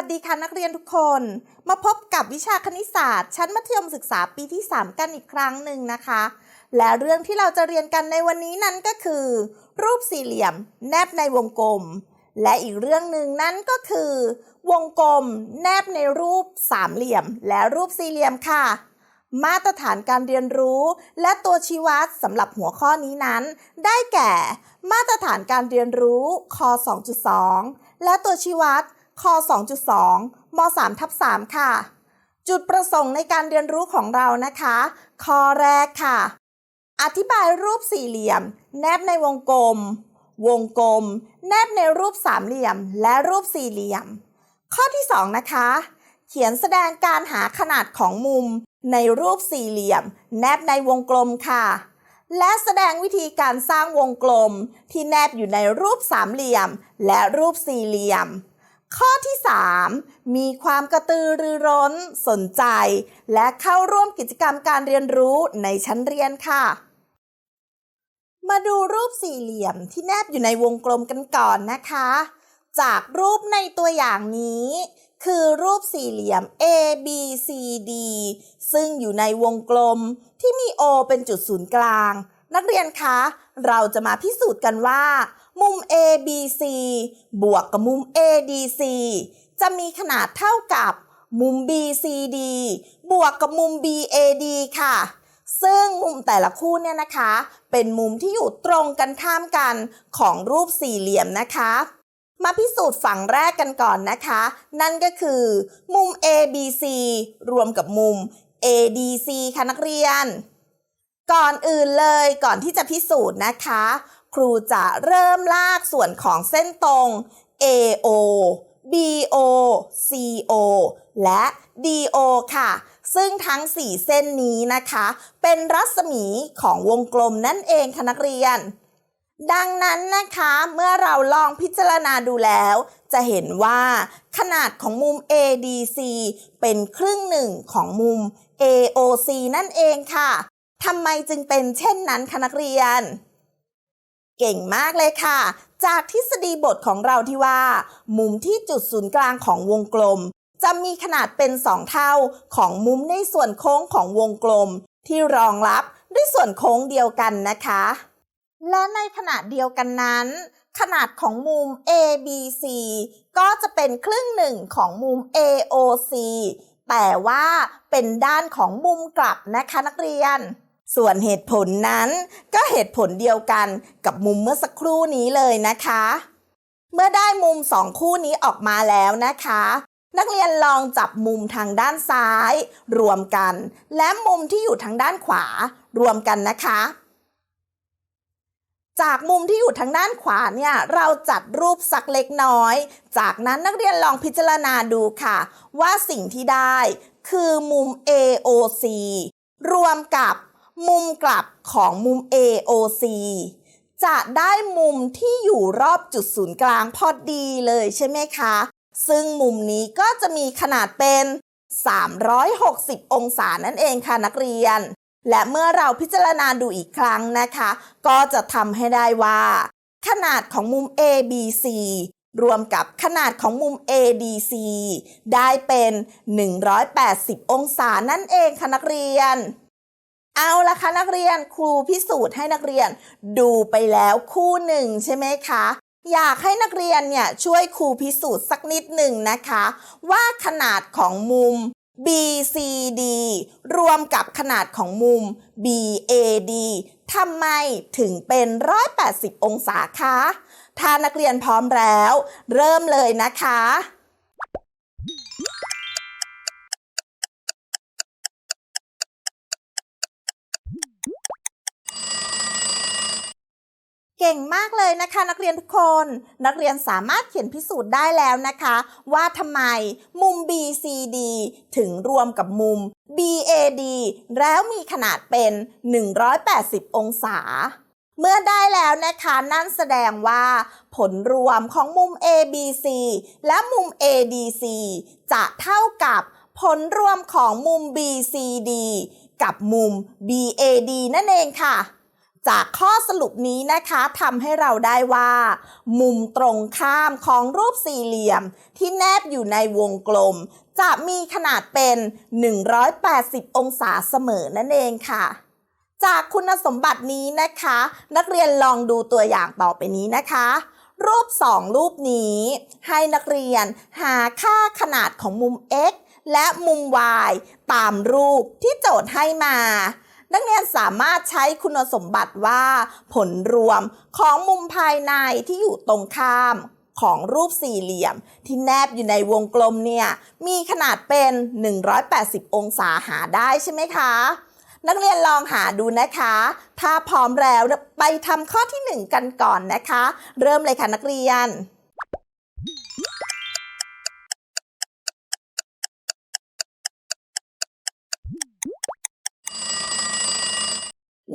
ัสดีค่ะนักเรียนทุกคน มาพบกับวิชาคณิตศาสตร์ชั้นมัธยมศึกษาปีที่ 3 กันอีกครั้งหนึ่งนะคะ และเรื่องที่เราจะเรียนกันในวันนี้นั้นก็คือ รูปสี่เหลี่ยม แนบในวงกลม และอีกเรื่องหนึ่งนั้นก็คือ วงกลม แนบในรูปสามเหลี่ยม และรูปสี่เหลี่ยมค่ะ มาตรฐานการเรียนรู้ และตัวชี้วัดสำหรับหัวข้อนี้นั้น ได้แก่ มาตรฐานการเรียนรู้ค 2.2 และตัวชี้วัด ค2.2 ม 3 ทับ 3 ค่ะ จุดประสงค์ในการเรียนรู้ของเรานะคะ ข้อแรกค่ะ อธิบายรูปสี่เหลี่ยม แนบในวงกลม วงกลม แนบในรูปสามเหลี่ยม และรูปสี่เหลี่ยม ข้อที่ 2 นะคะ เขียนแสดงการหาขนาดของมุม ในรูปสี่เหลี่ยม แนบในวงกลมค่ะและแสดงวิธีการสร้างวงกลม ที่แนบอยู่ในรูปสามเหลี่ยม และรูปสี่เหลี่ยม ข้อที่ 3 มีความกระตือรือร้น สนใจ และเข้าร่วมกิจกรรมการเรียนรู้ในชั้นเรียนค่ะ มาดูรูปสี่เหลี่ยมที่แนบอยู่ในวงกลมกันก่อนนะคะ จากรูปในตัวอย่างนี้ คือรูปสี่เหลี่ยม A B C D ซึ่งอยู่ในวงกลมที่มี O เป็นจุดศูนย์กลาง นักเรียนคะ เราจะมาพิสูจน์กันว่า มุม ABC บวกกับมุม ADC จะมีขนาดเท่ากับมุม BCD บวกกับมุม BAD ค่ะ ซึ่งมุมแต่ละคู่เนี่ยนะคะ เป็นมุมที่อยู่ตรงกันข้ามกันของรูปสี่เหลี่ยมนะคะ มาพิสูจน์ฝั่งแรกกันก่อนนะคะ นั่นก็คือ มุม ABC รวมกับมุม ADC ค่ะนักเรียน ก่อนอื่นเลยก่อนที่จะพิสูจน์นะคะ ครูจะเริ่มลากส่วนของเส้นตรง AO BO CO และ DO ค่ะ ซึ่งทั้ง 4 เส้นนี้นะคะ เป็นรัศมีของวงกลมนั่นเองค่ะนักเรียน ดังนั้นนะคะเมื่อเราลองพิจารณาดูแล้ว จะเห็นว่าขนาดของมุม ADC เป็นครึ่งหนึ่งของมุม AOC นั่นเองค่ะทำไมจึงเป็นเช่นนั้นคะนักเรียน เก่งมากเลยค่ะ จากทฤษฎีบทของเราที่ว่า มุมที่จุดศูนย์กลางของวงกลม จะมีขนาดเป็น 2 เท่าของมุมในส่วนโค้งของวงกลม ที่รองรับด้วยส่วนโค้งเดียวกันนะคะ และในขณะเดียวกันนั้น ขนาดของมุม ABC ก็จะเป็นครึ่งหนึ่งของมุม AOC แต่ว่าเป็นด้านของมุมกลับนะคะนักเรียน ส่วนเหตุผลนั้นก็เหตุผลเดียวกันกับมุมเมื่อสักครู่นี้เลยนะคะ เมื่อได้มุมสองคู่นี้ออกมาแล้วนะคะ นักเรียนลองจับมุมทางด้านซ้าย รวมกัน และมุมที่อยู่ทางด้านขวา รวมกันนะคะ จากมุมที่อยู่ทางด้านขวาเนี่ยเราจัดรูปสักเล็กน้อย จากนั้นนักเรียนลองพิจารณาดูค่ะ ว่าสิ่งที่ได้ คือมุม AOC รวมกับ มุมกลับของมุม AOC จะได้มุมที่อยู่รอบจุดศูนย์กลางพอดีเลยใช่ไหมคะ ซึ่งมุมนี้ก็จะมีขนาดเป็น 360 องศานั่นเองค่ะนักเรียน และเมื่อเราพิจารณาดูอีกครั้งนะคะ ก็จะทำให้ได้ว่า ขนาดของมุม ABC รวมกับขนาดของมุม ADC ได้เป็น 180 องศานั่นเองค่ะนักเรียน เอาละคะนักเรียนครูพิสูจน์ให้นักเรียนดูไปแล้วคู่หนึ่งใช่ไหมคะ อยากให้นักเรียนเนี่ยช่วยครูพิสูจน์สักนิดหนึ่งนะคะ ว่าขนาดของมุม BCD รวมกับขนาดของมุม BAD ทำไมถึงเป็น 180 องศาคะ ถ้านักเรียนพร้อมแล้ว เริ่มเลยนะคะ เก่งมากเลยนะคะ นักเรียนทุกคน นักเรียนสามารถเขียนพิสูจน์ได้แล้วนะคะ ว่าทำไมมุม BCD ถึงรวมกับมุม BAD แล้วมีขนาดเป็น 180 องศา เมื่อได้แล้วนะคะนั่นแสดงว่า ผลรวมของมุม ABC และมุม ADC จะเท่ากับผลรวมของมุม BCD กับมุม BAD นั่นเองค่ะ จากข้อสรุปนี้นะคะทำให้เราได้ว่า มุมตรงข้ามของรูปสี่เหลี่ยม ที่แนบอยู่ในวงกลม จะมีขนาดเป็น 180 องศาเสมอนั่นเองค่ะ จากคุณสมบัตินี้นะคะ นักเรียนลองดูตัวอย่างต่อไปนี้นะคะ รูป 2 รูปนี้ ให้นักเรียนหาค่าขนาดของมุม x และมุม y ตามรูปที่โจทย์ให้มา นักเรียนสามารถใช้คุณสมบัติว่า ผลรวมของมุมภายในที่อยู่ตรงข้ามของรูปสี่เหลี่ยม ที่แนบอยู่ในวงกลมเนี่ยมีขนาดเป็น 180 องศาหาได้ใช่ไหมคะ นักเรียนลองหาดูนะคะ ถ้าพร้อมแล้วไปทำข้อที่ 1 กันก่อนนะคะ เริ่มเลยค่ะนักเรียน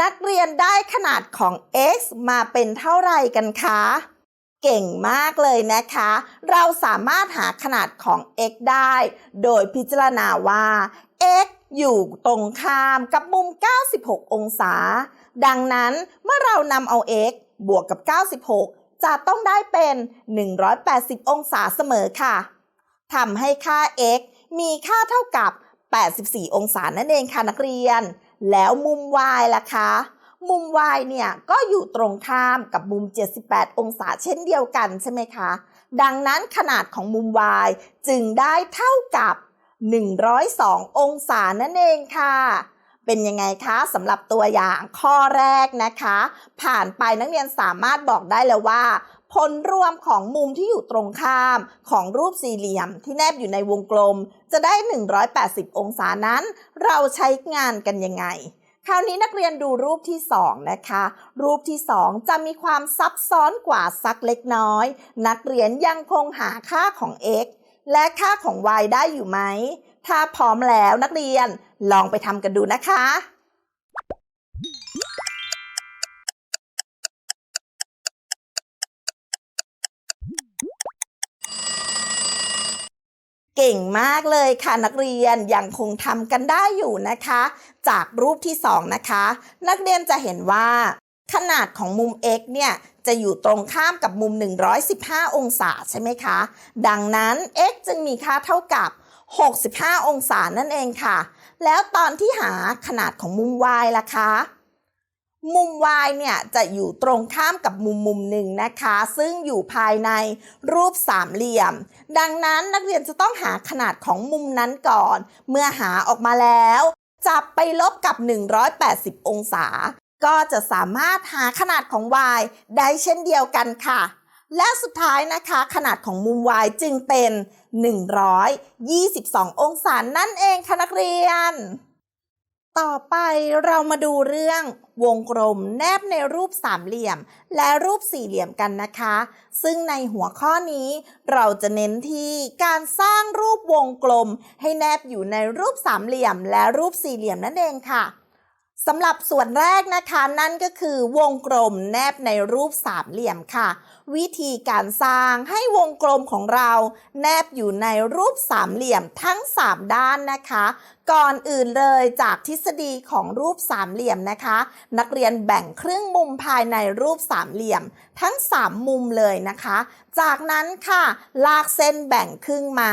นักเรียนได้ขนาดของ x มาเป็นเท่าไรกันคะ เก่งมากเลยนะคะ เราสามารถหาขนาดของ x ได้ โดยพิจารณาว่า x อยู่ตรงข้ามกับมุม 96 องศา ดังนั้นเมื่อเรานำเอา x บวกกับ 96 จะต้องได้เป็น 180 องศาเสมอค่ะทำให้ค่า x มีค่าเท่ากับ 84 องศานั่นเองค่ะนักเรียน แล้วมุม y ล่ะคะ มุม y เนี่ยก็อยู่ตรงข้ามกับมุม 78 องศาเช่นเดียวกันใช่ไหมคะ ดังนั้นขนาดของมุม y จึงได้เท่ากับ 102 องศานั่นเองค่ะเป็นยังไงคะสำหรับตัวอย่างข้อแรกนะคะ ผ่านไปนักเรียนสามารถบอกได้แล้วว่า ผลรวมของมุมที่อยู่ตรงข้ามของรูปสี่เหลี่ยมที่แนบอยู่ในวงกลม จะได้ 180 องศานั้น เราใช้งานกันยังไง คราวนี้นักเรียนดูรูปที่ 2 นะคะ รูปที่ 2 จะมีความซับซ้อนกว่าสักเล็กน้อย นักเรียนยังคงหาค่าของ x และค่าของ y ได้อยู่ไหม ถ้าพร้อมแล้วนักเรียนลองไปทำกันดูนะคะ เก่งมากเลยค่ะนักเรียนยังคงทำกันได้อยู่นะคะ จากรูปที่ 2 นะคะ นักเรียนจะเห็นว่า ขนาดของมุม x เนี่ยจะอยู่ตรงข้ามกับมุม 115 องศาใช่ไหมคะ ดังนั้น x จึงมีค่าเท่ากับ 65 องศานั่นเองค่ะ แล้วตอนที่หาขนาดของมุม y ล่ะคะ มุม y เนี่ยจะอยู่ตรงข้ามกับมุมมุมหนึ่งนะคะ ซึ่งอยู่ภายในรูปสามเหลี่ยม ดังนั้นนักเรียนจะต้องหาขนาดของมุมนั้นก่อน เมื่อหาออกมาแล้ว จับไปลบกับ 180 องศา ก็จะสามารถหาขนาดของ y ได้เช่นเดียวกันค่ะ และสุดท้ายนะคะขนาดของมุม y จึงเป็น 122 องศานั่นเองค่ะนักเรียน ต่อไปเรามาดูเรื่องวงกลมแนบในรูปสามเหลี่ยม และรูปสี่เหลี่ยมกันนะคะ ซึ่งในหัวข้อนี้เราจะเน้นที่การสร้างรูปวงกลม ให้แนบอยู่ในรูปสามเหลี่ยม และรูปสี่เหลี่ยมนั่นเองค่ะ สำหรับส่วนแรกนะคะนั่นก็คือวงกลมแนบในรูปสามเหลี่ยมค่ะ วิธีการสร้างให้วงกลมของเรา แนบอยู่ในรูปสามเหลี่ยมทั้ง 3 ด้านนะคะ ก่อนอื่นเลยจากทฤษฎีของรูปสามเหลี่ยมนะคะ นักเรียนแบ่งครึ่งมุมภายในรูปสามเหลี่ยม ทั้ง 3 มุมเลยนะคะ จากนั้นค่ะ ลากเส้นแบ่งครึ่งมา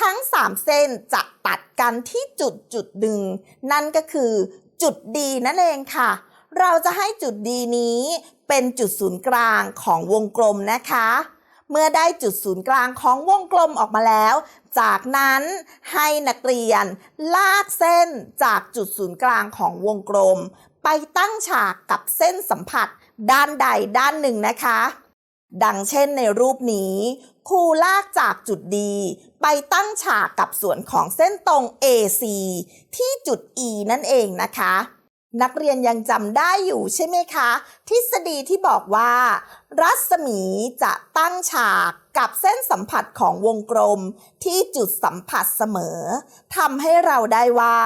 ทั้ง 3 เส้นจะตัดกันที่จุดจุดหนึ่งนั่นก็คือ จุดดีนั่นเองค่ะ เราจะให้จุดดีนี้เป็นจุดศูนย์กลางของวงกลมนะคะ เมื่อได้จุดศูนย์กลางของวงกลมออกมาแล้ว จากนั้นให้นักเรียนลากเส้นจากจุดศูนย์กลางของวงกลม ไปตั้งฉากกับเส้นสัมผัสด้านใดด้านหนึ่งนะคะ ดังเช่นในรูปนี้ ครูลากจากจุดดี ไปตั้งฉากกับส่วนของเส้นตรง AC ที่จุด E นั่นเองนะคะ นักเรียนยังจำได้อยู่ใช่ไหมคะ ทฤษฎีที่บอกว่า รัศมีจะตั้งฉากกับเส้นสัมผัสของวงกลมที่จุดสัมผัสเสมอทำให้เราได้ว่า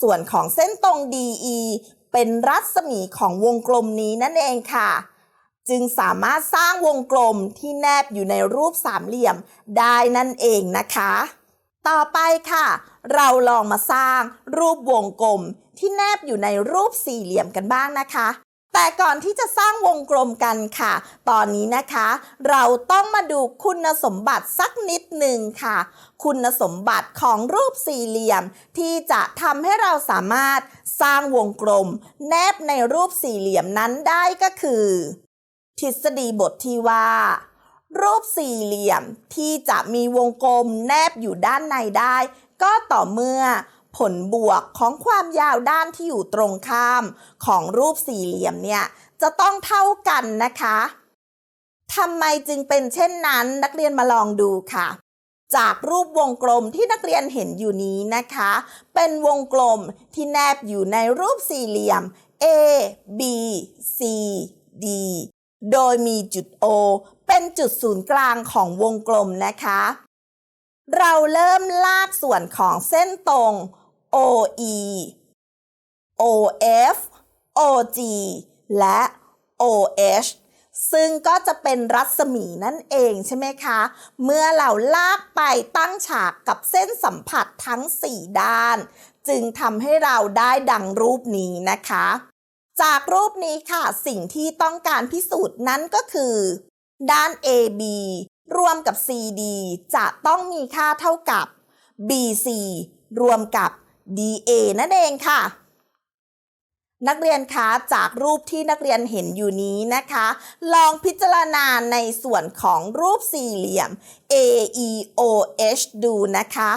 ส่วนของเส้นตรง DE เป็นรัศมีของวงกลมนี้นั่นเองค่ะ จึงสามารถสร้างวงกลมที่แนบอยู่ในรูปสามเหลี่ยมได้นั่นเองนะคะ ต่อไปค่ะ เราลองมาสร้างรูปวงกลมที่แนบอยู่ในรูปสี่เหลี่ยมกันบ้างนะคะ แต่ก่อนที่จะสร้างวงกลมกันค่ะ ตอนนี้นะคะ เราต้องมาดูคุณสมบัติสักนิดหนึ่งค่ะ คุณสมบัติของรูปสี่เหลี่ยม ที่จะทำให้เราสามารถสร้างวงกลม แนบในรูปสี่เหลี่ยมนั้นได้ก็คือ ทฤษฎีบทที่ว่า รูปสี่เหลี่ยมที่จะมีวงกลมแนบอยู่ด้านในได้ ก็ต่อเมื่อผลบวกของความยาวด้านที่อยู่ตรงข้ามของรูปสี่เหลี่ยมเนี่ยจะต้องเท่ากันนะคะทำไมจึงเป็นเช่นนั้นนักเรียนมาลองดูค่ะ จากรูปวงกลมที่นักเรียนเห็นอยู่นี้นะคะ เป็นวงกลมที่แนบอยู่ในรูปสี่เหลี่ยม A B C D โดยมีจุด O เป็นจุดศูนย์กลางของวงกลมนะคะ เราเริ่มลากส่วนของเส้นตรง OE OF OG และ OH ซึ่งก็จะเป็นรัศมีนั่นเองใช่ไหมคะ เมื่อเราลากไปตั้งฉากกับเส้นสัมผัสทั้ง 4 ด้าน จึงทำให้เราได้ดังรูปนี้นะคะ จากรูปนี้ค่ะ สิ่งที่ต้องการพิสูจน์นั้นก็คือ ด้าน AB รวมกับ CD จะต้องมีค่าเท่ากับ BC รวมกับ DA นั่นเองค่ะ นักเรียนคะจากรูปที่นักเรียนเห็นอยู่นี้นะคะ ลองพิจารณาในส่วนของรูปสี่เหลี่ยม AEOH ดูนะคะ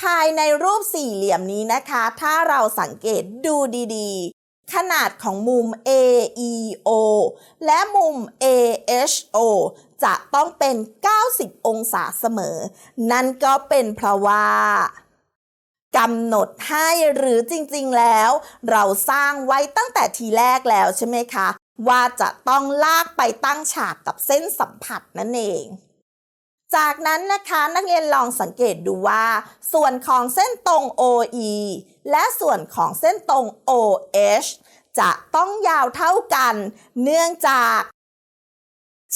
ภายในรูปสี่เหลี่ยมนี้นะคะ ถ้าเราสังเกตดูดีๆ ขนาดของมุม AEO และมุม AHO จะต้องเป็น 90 องศาเสมอ นั่นก็เป็นเพราะว่ากำหนดให้หรือจริงๆแล้ว เราสร้างไว้ตั้งแต่ทีแรกแล้วใช่ไหมคะ ว่าจะต้องลากไปตั้งฉากกับเส้นสัมผัสนั่นเอง จากนั้นนะคะนักเรียนลองสังเกตดูว่า ส่วนของเส้นตรง OE และส่วนของเส้นตรง OH จะต้องยาวเท่ากัน เนื่องจาก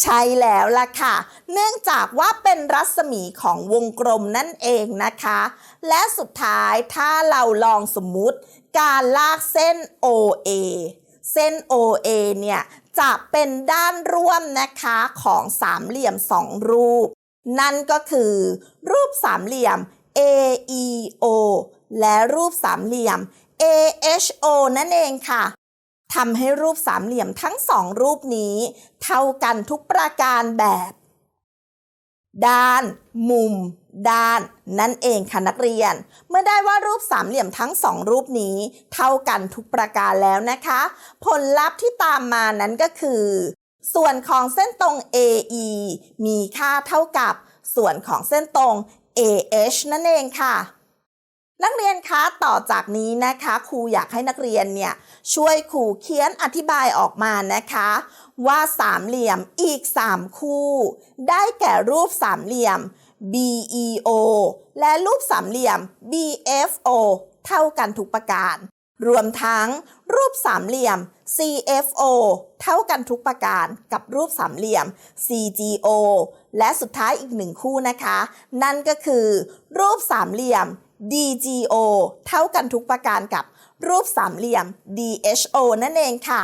ใช่แล้วล่ะค่ะ เนื่องจากว่าเป็นรัศมีของวงกลมนั่นเองนะคะ และสุดท้ายถ้าเราลองสมมุติ การลากเส้น OA เส้น OA เนี่ยจะเป็นด้านร่วมนะคะของสามเหลี่ยมสองรูป นั่นก็คือ รูปสามเหลี่ยม AEO และรูปสามเหลี่ยม AHO นั่นเองค่ะทำให้รูปสามเหลี่ยมทั้งสองรูปนี้ เท่ากันทุกประการแบบ ด้าน มุม ด้าน นั่นเองค่ะนักเรียน เมื่อได้ว่ารูปสามเหลี่ยมทั้งสองรูปนี้ เท่ากันทุกประการแล้วนะคะ ผลลัพธ์ที่ตามมานั้นก็คือ ส่วนของเส้นตรง AE มีค่าเท่ากับส่วนของเส้นตรง AH นั่นเองค่ะ นักเรียนคะต่อจากนี้นะคะครูอยากให้นักเรียนเนี่ยช่วยครูเขียนอธิบายออกมานะคะ ว่าสามเหลี่ยมอีก 3 คู่ ได้แก่รูปสามเหลี่ยม BEO และรูปสามเหลี่ยม BFO เท่ากันทุกประการ รวมทั้งรูปสามเหลี่ยม CFO เท่ากันทุกประการกับรูปสามเหลี่ยม CGO และสุดท้ายอีกหนึ่งคู่นะคะ นั่นก็คือรูปสามเหลี่ยม DGO เท่ากันทุกประการกับรูปสามเหลี่ยม DHO นั่นเองค่ะ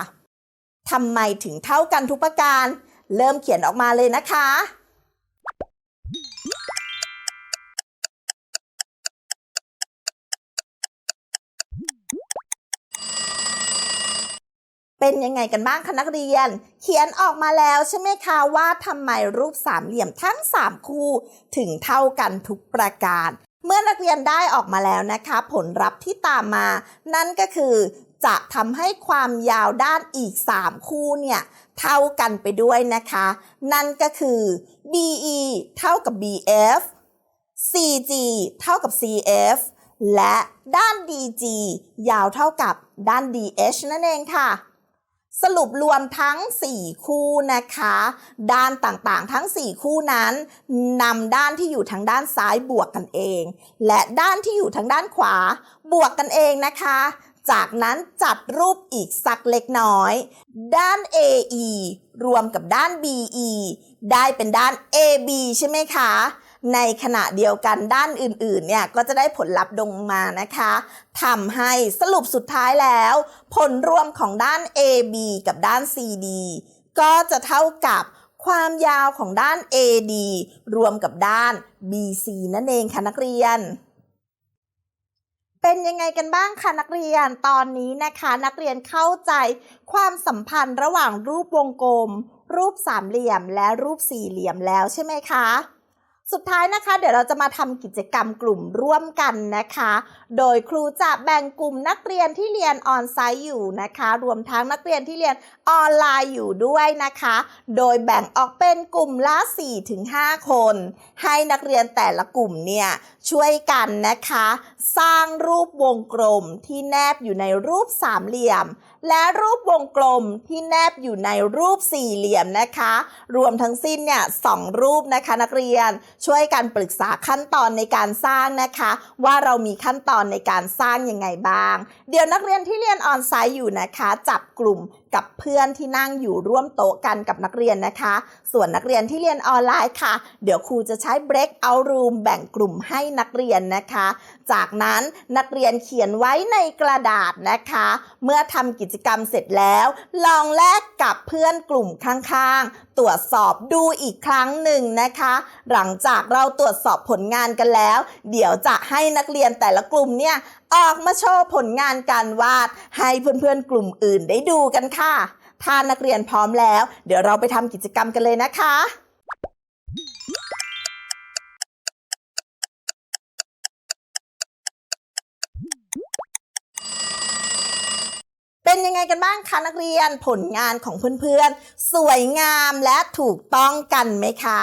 ทำไมถึงเท่ากันทุกประการ เริ่มเขียนออกมาเลยนะคะ เป็นยังไงกันบ้างคะนักเรียน เขียนออกมาแล้วใช่ไหมคะว่าทำไมรูปสามเหลี่ยมทั้ง 3 คู่ ถึงเท่ากันทุกประการ เมื่อนักเรียนได้ออกมาแล้วนะคะ ผลลัพธ์ที่ตามมา นั่นก็คือ จะทำให้ความยาวด้านอีก 3 คู่เนี่ย เท่ากันไปด้วยนะคะ นั่นก็คือ BE เท่ากับ BF CG เท่ากับ CF และด้าน DG ยาวเท่ากับด้าน DH นั่นเองค่ะ สรุปรวมทั้ง 4 คู่นะคะ ด้านต่างๆ ทั้ง 4 คู่นั้นนำด้านที่อยู่ทางด้านซ้ายบวกกันเอง และด้านที่อยู่ทางด้านขวาบวกกันเองนะคะ จากนั้นจัดรูปอีกสักเล็กน้อย ด้าน AE รวมกับด้าน BE ได้เป็นด้าน AB ใช่ไหมคะ ในขณะเดียวกันด้านอื่นๆเนี่ยก็จะได้ผลลัพธ์ลงมานะคะทำให้สรุปสุดท้ายแล้ว ผลรวมของด้าน AB กับด้าน CD ก็จะเท่ากับความยาวของด้าน AD รวมกับด้าน BC นั่นเองค่ะนักเรียน เป็นยังไงกันบ้างคะนักเรียนตอนนี้นะคะ นักเรียนเข้าใจความสัมพันธ์ระหว่างรูปวงกลม รูปสามเหลี่ยมและรูปสี่เหลี่ยมแล้วใช่ไหมคะ สุดท้ายนะคะ เดี๋ยวเราจะมาทำกิจกรรมกลุ่มร่วมกันนะคะ โดยครูจะแบ่งกลุ่มนักเรียนที่เรียนออนไซต์อยู่นะคะ รวมทั้งนักเรียนที่เรียนออนไลน์อยู่ด้วยนะคะ โดยแบ่งออกเป็นกลุ่มละ4-5 คน ให้นักเรียนแต่ละกลุ่มเนี่ย ช่วยกันนะคะ สร้างรูปวงกลมที่แนบอยู่ในรูปสามเหลี่ยม และรูปวงกลมที่แนบอยู่ในรูปสี่เหลี่ยมนะคะ รวมทั้งสิ้นเนี่ยสองรูปนะคะนักเรียนช่วยกันปรึกษาขั้นตอนในการสร้างนะคะ ว่าเรามีขั้นตอนในการสร้างยังไงบ้าง เดี๋ยวนักเรียนที่เรียนออนไซต์อยู่นะคะ จับกลุ่มกับเพื่อนที่นั่งอยู่ร่วมโต๊ะกันกับนักเรียนนะคะ ส่วนนักเรียนที่เรียนออนไลน์ค่ะ เดี๋ยวครูจะใช้ break out room แบ่งกลุ่มให้นักเรียนนะคะ จากนั้นนักเรียนเขียนไว้ในกระดาษนะคะ เมื่อทำกิจกรรมเสร็จแล้ว ลองแลกกับเพื่อนกลุ่มข้างๆ ตรวจสอบดูอีกครั้งหนึ่งนะคะ หลังจากเราตรวจสอบผลงานกันแล้ว เดี๋ยวจะให้นักเรียนแต่ละกลุ่มเนี่ยออกมาโชว์ผลงานการวาด ให้เพื่อนๆกลุ่มอื่นได้ดูกันค่ะ ถ้านักเรียนพร้อมแล้ว เดี๋ยวเราไปทำกิจกรรมกันเลยนะคะเป็นยังไงกันบ้างคะนักเรียนผลงานของเพื่อนๆ สวยงามและถูกต้องกันไหมคะ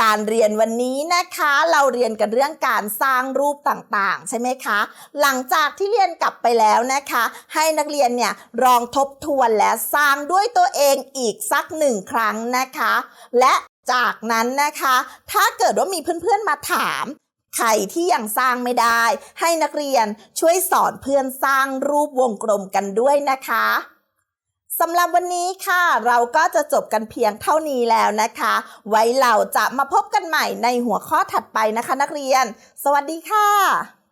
การเรียนวันนี้นะคะ เราเรียนกันเรื่องการสร้างรูปต่างๆ ใช่ไหมคะ หลังจากที่เรียนกลับไปแล้วนะคะ ให้นักเรียนเนี่ยลองทบทวนและสร้างด้วยตัวเองอีกสักหนึ่งครั้งนะคะ และจากนั้นนะคะ ถ้าเกิดว่ามีเพื่อนๆมาถามใครที่ยังสร้างไม่ได้ ให้นักเรียนช่วยสอนเพื่อนสร้างรูปวงกลมกันด้วยนะคะ สำหรับวันนี้ค่ะ เราก็จะจบกันเพียงเท่านี้แล้วนะคะ ไว้เราจะมาพบกันใหม่ในหัวข้อถัดไปนะคะนักเรียน สวัสดีค่ะ